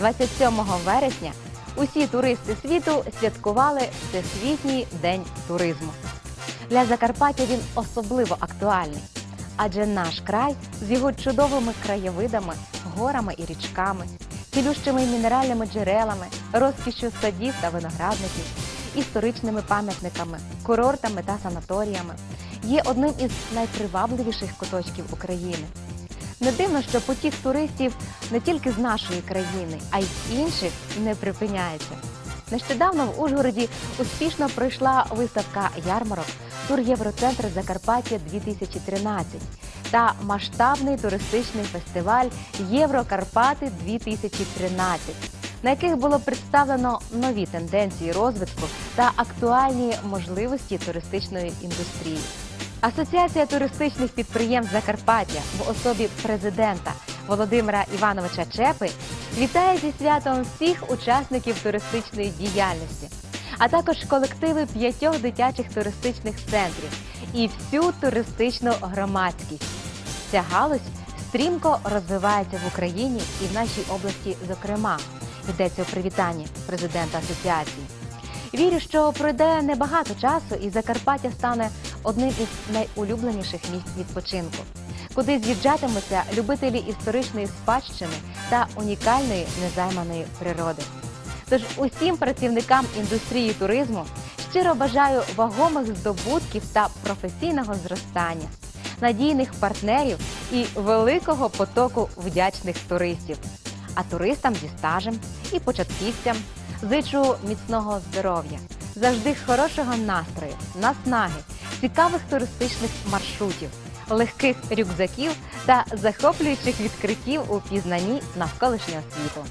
27 вересня усі туристи світу святкували Всесвітній день туризму. Для Закарпаття він особливо актуальний, адже наш край з його чудовими краєвидами, горами і річками, цілющими мінеральними джерелами, розкішшю садів та виноградників, історичними пам'ятниками, курортами та санаторіями є одним із найпривабливіших куточків України. Не дивно, що потік туристів не тільки з нашої країни, а й з інших не припиняється. Нещодавно в Ужгороді успішно пройшла виставка ярмарок Тур Євроцентр Закарпаття 2013 та масштабний туристичний фестиваль Єврокарпати 2013 на яких було представлено нові тенденції розвитку та актуальні можливості туристичної індустрії. Асоціація туристичних підприємств Закарпаття в особі президента Володимира Івановича Чепи вітає зі святом всіх учасників туристичної діяльності, а також колективи п'ятьох дитячих туристичних центрів і всю туристичну громадськість. Ця галузь стрімко розвивається в Україні і в нашій області, зокрема, йдеться у привітанні президента асоціації. Вірю, що пройде небагато часу, і Закарпаття стане одним із найулюбленіших місць відпочинку, куди з'їжджатимуться любителі історичної спадщини та унікальної незайманої природи. Тож усім працівникам індустрії туризму щиро бажаю вагомих здобутків та професійного зростання, надійних партнерів і великого потоку вдячних туристів. А туристам зі стажем і початківцям зичу міцного здоров'я, завжди хорошого настрою, наснаги, цікавих туристичних маршрутів, легких рюкзаків та захоплюючих відкриттів у пізнанні навколишнього світу.